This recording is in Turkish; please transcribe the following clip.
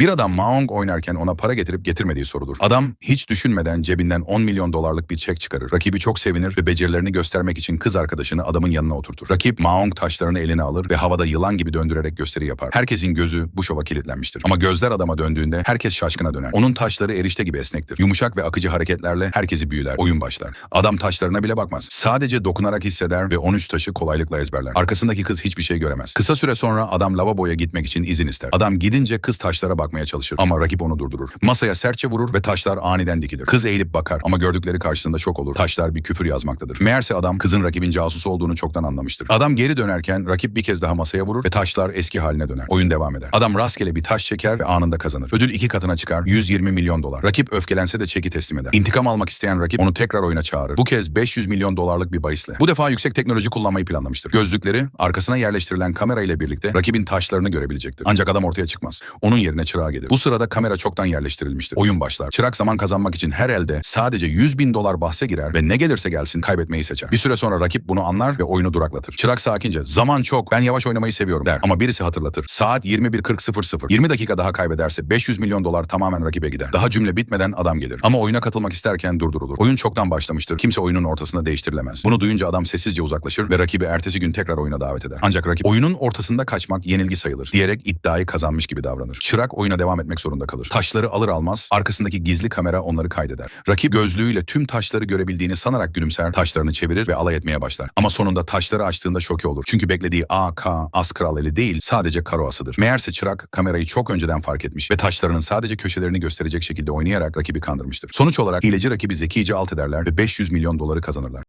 Bir adam Mahjong oynarken ona para getirip getirmediği sorulur. Adam hiç düşünmeden cebinden 10 milyon dolarlık bir çek çıkarır. Rakibi çok sevinir ve becerilerini göstermek için kız arkadaşını adamın yanına oturtur. Rakip Mahjong taşlarını eline alır ve havada yılan gibi döndürerek gösteri yapar. Herkesin gözü bu şova kilitlenmiştir. Ama gözler adama döndüğünde herkes şaşkına döner. Onun taşları erişte gibi esnektir. Yumuşak ve akıcı hareketlerle herkesi büyüler. Oyun başlar. Adam taşlarına bile bakmaz. Sadece dokunarak hisseder ve 13 taşı kolaylıkla ezberler. Arkasındaki kız hiçbir şey göremez. Kısa süre sonra adam lavaboya gitmek için izin ister. Adam gidince kız taşlara bakmaya çalışır ama rakip onu durdurur. Masaya sertçe vurur ve taşlar aniden dikilir. Kız eğilip bakar ama gördükleri karşısında şok olur. Taşlar bir küfür yazmaktadır. Meğerse adam kızın rakibin casusu olduğunu çoktan anlamıştır. Adam geri dönerken rakip bir kez daha masaya vurur ve taşlar eski haline döner. Oyun devam eder. Adam rastgele bir taş çeker ve anında kazanır. Ödül iki katına çıkar. 120 milyon dolar. Rakip öfkelense de çeki teslim eder. İntikam almak isteyen rakip onu tekrar oyuna çağırır. Bu kez 500 milyon dolarlık bir bahisle. Bu defa yüksek teknoloji kullanmayı planlamıştır. Gözlükleri arkasına yerleştirilen kamera ile birlikte rakibin taşlarını görebilecektir. Ancak adam ortaya çıkmaz. Onun yerine çırağı gelir. Bu sırada kamera çoktan yerleştirilmiştir. Oyun başlar. Çırak zaman kazanmak için her elde sadece 100 bin dolar bahse girer ve ne gelirse gelsin kaybetmeyi seçer. Bir süre sonra rakip bunu anlar ve oyunu duraklatır. Çırak sakince zaman çok ben yavaş oynamayı seviyorum der. Ama birisi hatırlatır. Saat 21.40.00. 20 dakika daha kaybederse 500 milyon dolar tamamen rakibe gider. Daha cümle bitmeden adam gelir. Ama oyuna katılmak isterken durdurulur. Oyun çoktan başlamıştır. Kimse oyunun ortasında değiştirilemez. Bunu duyunca adam sessizce uzaklaşır ve rakibi ertesi gün tekrar oyuna davet eder. Ancak rakip oyunun ortasında kaçmak yenilgi sayılır diyerek iddiayı kazanmış gibi davranır. Çırak oyuna devam etmek zorunda kalır. Taşları alır almaz arkasındaki gizli kamera onları kaydeder. Rakip gözlüğüyle tüm taşları görebildiğini sanarak gülümser, taşlarını çevirir ve alay etmeye başlar. Ama sonunda taşları açtığında şoke olur. Çünkü beklediği A, K, As Kral eli değil sadece Karo Ası'dır. Meğerse çırak kamerayı çok önceden fark etmiş ve taşlarının sadece köşelerini gösterecek şekilde oynayarak rakibi kandırmıştır. Sonuç olarak hileci rakibi zekice alt ederler ve 500 milyon doları kazanırlar.